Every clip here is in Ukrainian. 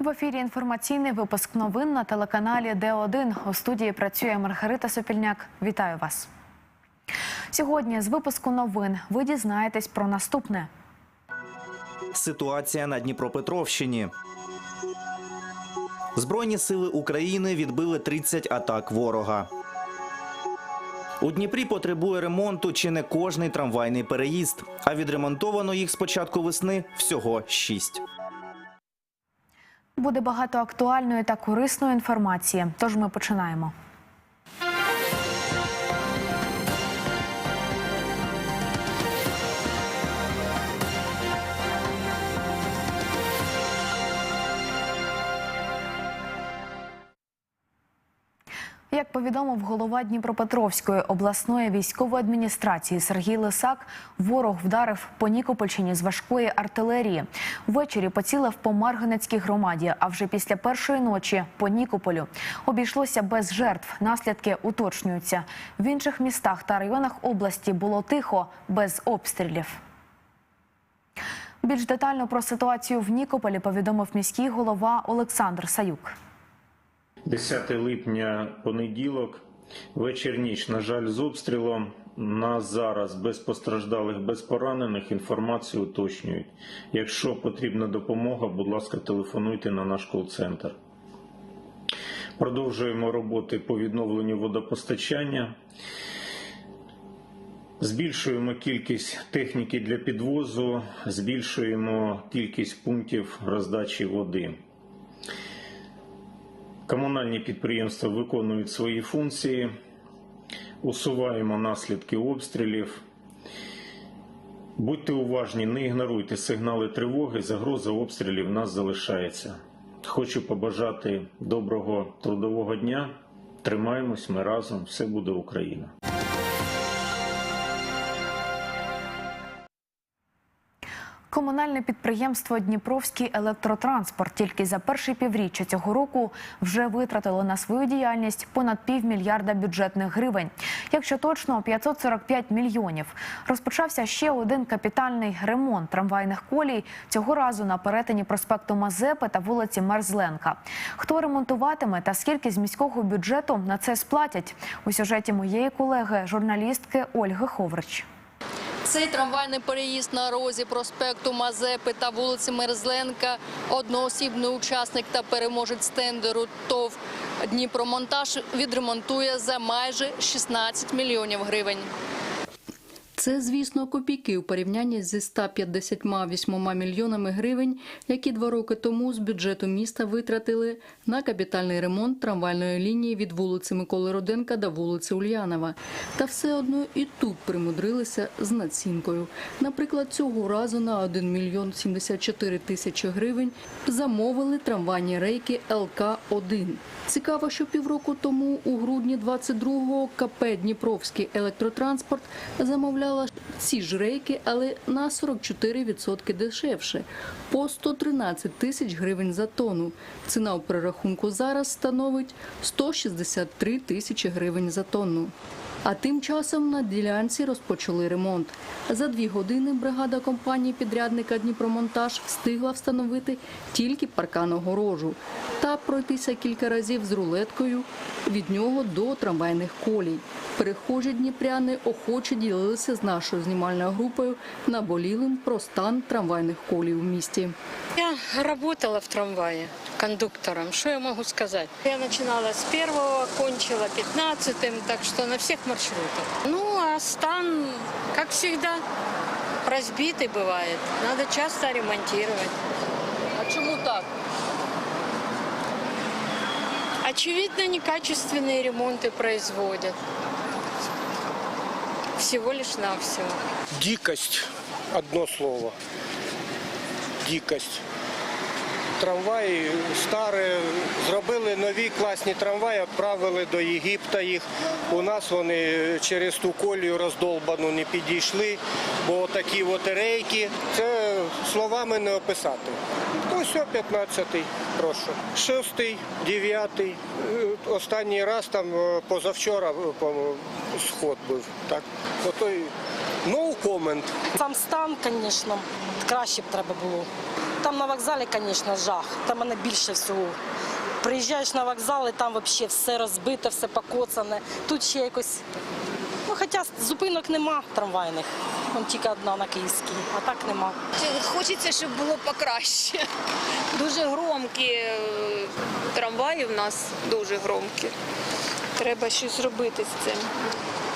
В ефірі інформаційний випуск новин на телеканалі Д1. У студії працює Маргарита Сопільняк. Вітаю вас. Сьогодні з випуску новин ви дізнаєтесь про наступне. Ситуація на Дніпропетровщині. Збройні сили України відбили 30 атак ворога. У Дніпрі потребує ремонту чи не кожний трамвайний переїзд. А відремонтовано їх з початку весни всього 6. Буде багато актуальної та корисної інформації. Тож ми починаємо. Як повідомив голова Дніпропетровської обласної військової адміністрації Сергій Лисак, ворог вдарив по Нікопольщині з важкої артилерії. Ввечері поцілив по Марганецькій громаді, а вже після першої ночі по Нікополю. Обійшлося без жертв. Наслідки уточнюються. В інших містах та районах області було тихо, без обстрілів. Більш детально про ситуацію в Нікополі повідомив міський голова Олександр Саюк. 10 липня понеділок, вечір ніч. На жаль, з обстрілом. На зараз без постраждалих, без поранених інформацію уточнюють. Якщо потрібна допомога, будь ласка, телефонуйте на наш кол-центр. Продовжуємо роботи по відновленню водопостачання. Збільшуємо кількість техніки для підвозу, збільшуємо кількість пунктів роздачі води. Комунальні підприємства виконують свої функції, усуваємо наслідки обстрілів. Будьте уважні, не ігноруйте сигнали тривоги, загроза обстрілів нас залишається. Хочу побажати доброго трудового дня. Тримаємось, ми разом, все буде Україна. Комунальне підприємство Дніпровський електротранспорт тільки за перші півріччя цього року вже витратило на свою діяльність понад півмільярда бюджетних гривень. Якщо точно 545 мільйонів. Розпочався ще один капітальний ремонт трамвайних колій цього разу на перетині проспекту Мазепи та вулиці Мерзленка. Хто ремонтуватиме та скільки з міського бюджету на це сплатять у сюжеті моєї колеги, журналістки Ольги Ховрич. Цей трамвайний переїзд на розі проспекту Мазепи та вулиці Мерзленка одноосібний учасник та переможець тендеру ТОВ Дніпромонтаж відремонтує за майже 16 мільйонів гривень. Це, звісно, копійки у порівнянні зі 158 мільйонами гривень, які два роки тому з бюджету міста витратили на капітальний ремонт трамвайної лінії від вулиці Миколи Роденка до вулиці Ульянова. Та все одно і тут примудрилися з націнкою. Наприклад, цього разу на 1 мільйон 74 тисячі гривень замовили трамвайні рейки ЛК-1. Цікаво, що півроку тому, у грудні 22-го, КП «Дніпровський електротранспорт» замовляла ці ж рейки, але на 44% дешевше – по 113 тисяч гривень за тонну. Ціна у перерахунку зараз становить 163 тисячі гривень за тонну. А тим часом на ділянці розпочали ремонт. За дві години бригада компанії підрядника Дніпромонтаж встигла встановити тільки паркан огорожу та пройтися кілька разів з рулеткою від нього до трамвайних колій. Перехожі дніпряни охоче ділилися з нашою знімальною групою наболілим про стан трамвайних колій у місті. Я работала в трамвае кондуктором. Что я могу сказать? Я начинала с первого, кончила пятнадцатым, так что на всех маршрутах. Ну, а стан, как всегда, разбитый бывает. Надо часто ремонтировать. А чому так? Очевидно, некачественные ремонты производят. Всего лишь навсего. Дикость. Одно слово. Дикость. Трамваї старі, зробили нові класні трамваї, відправили до Єгипта їх. У нас вони через ту колію роздолбану не підійшли, бо такі от рейки, це словами не описати. Ось о 15-й, прошу. Шостий, дев'ятий. Е, Останній раз там е, позавчора, е, сход був. Так? Ото comment. Сам стан, звісно, краще б треба було. Там на вокзалі, звісно, жах. Там мене більше всього. Приїжджаєш на вокзал і там взагалі все розбите, все покоцане. Тут ще якось. Ну, хоча зупинок нема трамвайних. Вон тільки одна на Київській, а так нема. Хочеться, щоб було покраще. Дуже громкі е, трамваї в нас дуже громкі. Треба щось робити з цим.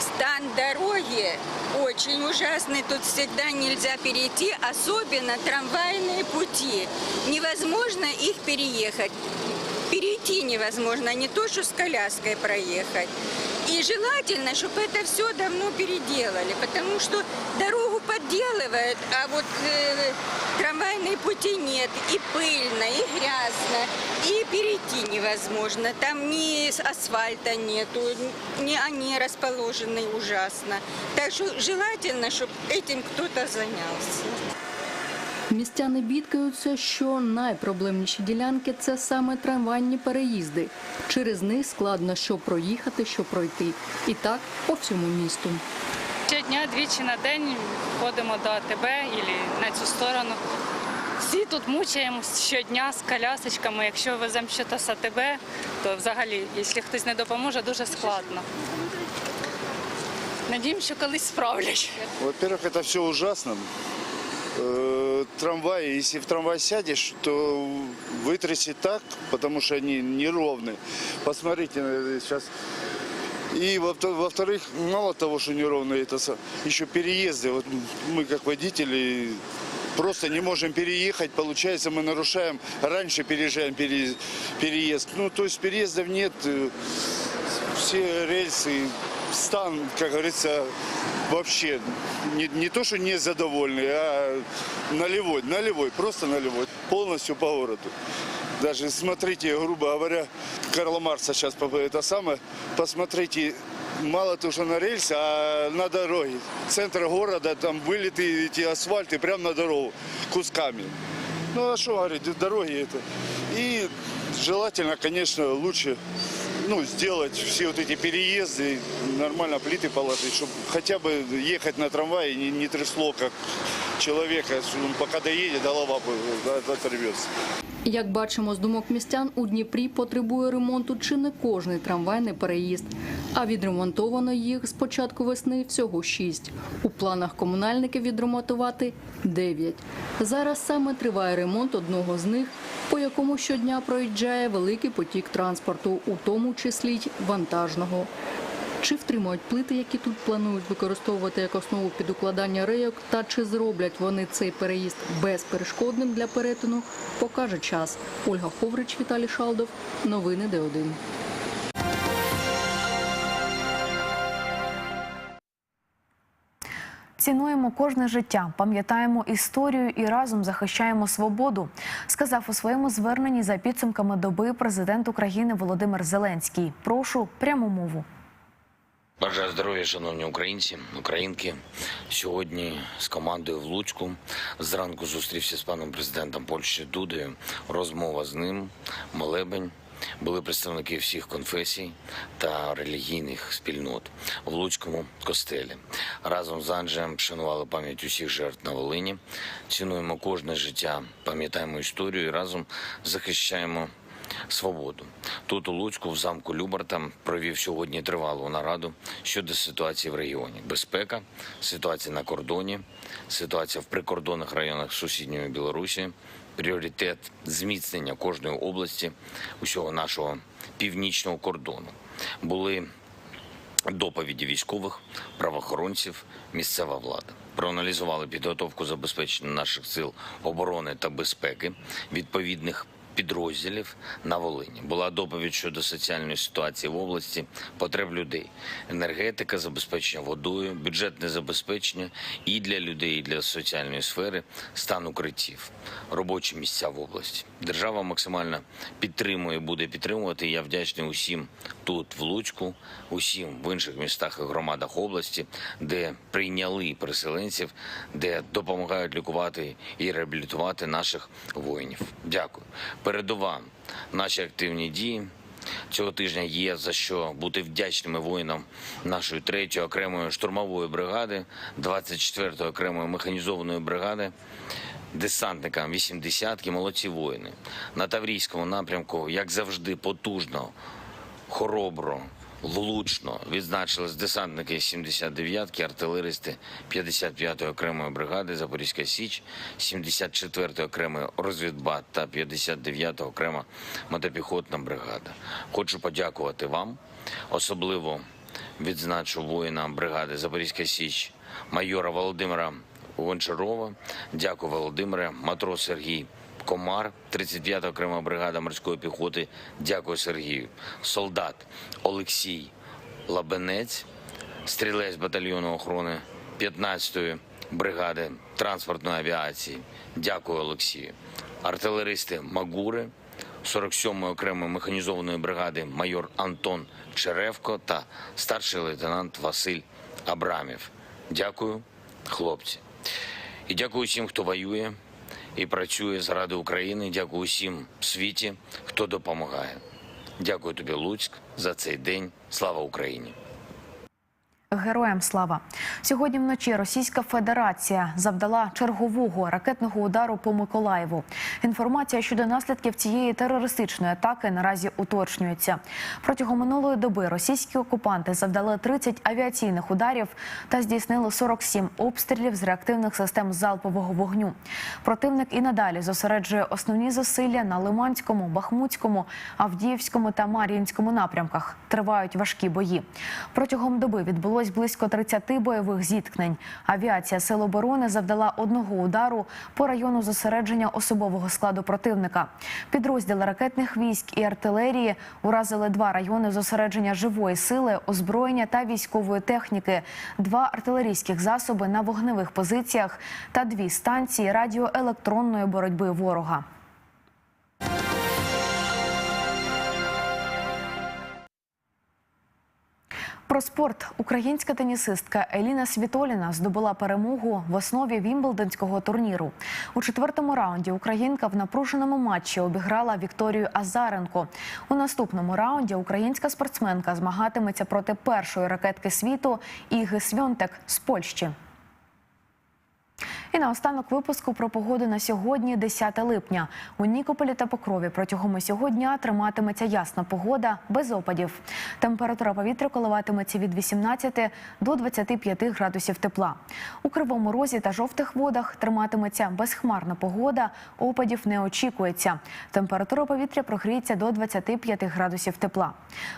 Стан дороги очень ужасный. Тут всегда нельзя перейти, особенно трамвайные пути. Невозможно их переехать. Перейти невозможно, не то, что с коляской проехать. И желательно, чтобы это все давно переделали, потому что дорогу подделывают, а вот э, трамвайные пути нет. И пыльно, и грязно, и перейти невозможно. Там ни асфальта нету, ни они расположены ужасно. Так что желательно, чтобы этим кто-то занялся. Містяни бідкаються, що найпроблемніші ділянки це саме трамвайні переїзди. Через них складно що проїхати, що пройти. І так по всьому місту. Щодня двічі на день ходимо до АТБ і на цю сторону. Всі тут мучаємось щодня з колясочками. Якщо веземо щось з АТБ, то взагалі, якщо хтось не допоможе, дуже складно. Надіємося, що колись справлять. Во-первых, это все ужасно. Трамваи, если в трамвай сядешь, то вытрясет так, потому что они неровные. Посмотрите э, сейчас. И во- во-вторых, мало того, что неровные, это еще переезды. Вот мы как водители просто не можем переехать. Получается, мы нарушаем, раньше переезжаем пере- переезд. Ну, то есть переездов нет. э, Все рельсы, стан, как говорится, вообще не, не то, что незадовольный, а нулевой, нулевой, просто нулевой, полностью по городу. Даже смотрите, грубо говоря, Карла Марса сейчас это самое, посмотрите, мало того, что на рельсы, а на дороге. Центр города, там вылиты эти асфальты прямо на дорогу кусками. Ну а что говорить, дороги это. И желательно, конечно, лучше ну, сделать все вот эти переезды, нормально плиты положить, чтобы хотя бы ехать на трамвае не, не трясло, как что он пока голова оторвется. Як бачимо з думок містян, у Дніпрі потребує ремонту чи не кожний трамвайний переїзд. А відремонтовано їх з початку весни всього шість. У планах комунальників відремонтувати дев'ять. Зараз саме триває ремонт одного з них, по якому щодня проїжджає великий потік транспорту, у тому числі й вантажного. Чи втримують плити, які тут планують використовувати як основу під укладання рейок, та чи зроблять вони цей переїзд безперешкодним для перетину, покаже час. Ольга Ховрич, Віталій Шалдов. Новини Д1. Цінуємо кожне життя, пам'ятаємо історію і разом захищаємо свободу, сказав у своєму зверненні за підсумками доби президент України Володимир Зеленський. Прошу пряму мову. Бажаю здоров'я, шановні українці, українки. Сьогодні з командою в Луцьку зранку зустрівся з паном президентом Польщі Дудою. Розмова з ним, молебень. Були представники всіх конфесій та релігійних спільнот в Луцькому костелі. Разом з Анджеєм шанували пам'ять усіх жертв на Волині. Цінуємо кожне життя, пам'ятаємо історію і разом захищаємо свободу. Тут у Луцьку, в замку Любарта, провів сьогодні тривалу нараду щодо ситуації в регіоні: безпека, ситуація на кордоні, ситуація в прикордонних районах сусідньої Білорусі, пріоритет зміцнення кожної області усього нашого північного кордону. Були доповіді військових, правоохоронців, місцева влада. Проаналізували підготовку забезпечення наших сил оборони та безпеки, відповідних підрозділів на Волині. Була доповідь щодо соціальної ситуації в області, потреб людей, енергетика, забезпечення водою, бюджетне забезпечення і для людей, і для соціальної сфери, стан укриттів, робочі місця в області. Держава максимально підтримує, буде підтримувати. Я вдячний усім тут, в Луцьку, усім в інших містах і громадах області, де прийняли переселенців, де допомагають лікувати і реабілітувати наших воїнів. Дякую. Передова наші активні дії. Цього тижня є за що бути вдячними воїнам нашої 3-ї окремої штурмової бригади, 24-ї окремої механізованої бригади, десантникам 80-ки, молодці воїни. На Таврійському напрямку, як завжди, потужно, хоробро, влучно відзначились десантники 79-ки, артилеристи 55-ї окремої бригади Запорізька Січ, 74-ї окремої розвідбат та 59-та окрема мотопіхотна бригада. Хочу подякувати вам, особливо відзначу воїна бригади Запорізька Січ, майора Володимира Гончарова. Дякую, Володимире, матрос Сергій. Комар, 35-та окрема бригада морської піхоти. Дякую Сергію. Солдат Олексій Лабенець, стрілець батальйону охорони 15-ї бригади транспортної авіації. Дякую Олексію. Артилеристи Магури, 47-ї окремої механізованої бригади майор Антон Черевко та старший лейтенант Василь Абрамів. Дякую, хлопці. І дякую всім, хто воює і працює заради України. Дякую усім світі, хто допомагає. Дякую тобі, Луцьк, за цей день. Слава Україні! Героям слава сьогодні вночі Російська Федерація завдала чергового ракетного удару по Миколаєву. Інформація щодо наслідків цієї терористичної атаки наразі уточнюється. Протягом минулої доби російські окупанти завдали 30 авіаційних ударів та здійснили 47 обстрілів з реактивних систем залпового вогню. Противник і надалі зосереджує основні зусилля на Лиманському, Бахмутському, Авдіївському та Мар'їнському напрямках. Тривають важкі бої. Протягом доби відбулось близько 30 бойових зіткнень. Авіація Сил оборони завдала одного удару по району зосередження особового складу противника. Підрозділи ракетних військ і артилерії уразили два райони зосередження живої сили, озброєння та військової техніки, два артилерійських засоби на вогневих позиціях та дві станції радіоелектронної боротьби ворога. Про спорт українська тенісистка Еліна Світоліна здобула перемогу в основі Вімблденського турніру. У четвертому раунді українка в напруженому матчі обіграла Вікторію Азаренко. У наступному раунді українська спортсменка змагатиметься проти першої ракетки світу Іги Свьонтек з Польщі. І наостанок випуску про погоду на сьогодні, 10 липня. У Нікополі та Покрові протягом усього дня триматиметься ясна погода без опадів. Температура повітря коливатиметься від 18 до 25 градусів тепла. У Кривому Розі та жовтих водах триматиметься безхмарна погода, опадів не очікується. Температура повітря прогріється до 25 градусів тепла.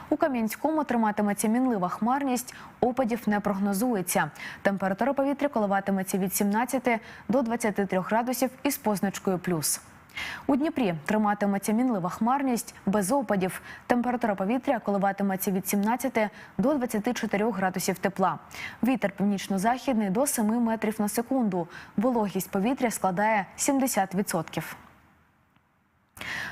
У Кам'янському триматиметься мінлива хмарність, опадів не прогнозується. Температура повітря коливатиметься від 17 до 23 градусів із позначкою плюс. У Дніпрі триматиметься мінлива хмарність без опадів. Температура повітря коливатиметься від 17 до 24 градусів тепла. Вітер північно-західний до 7 метрів на секунду. Вологість повітря складає 70%.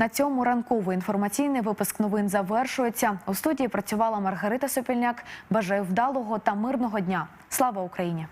На цьому ранковий інформаційний випуск новин завершується. У студії працювала Маргарита Сопільняк. Бажаю вдалого та мирного дня. Слава Україні!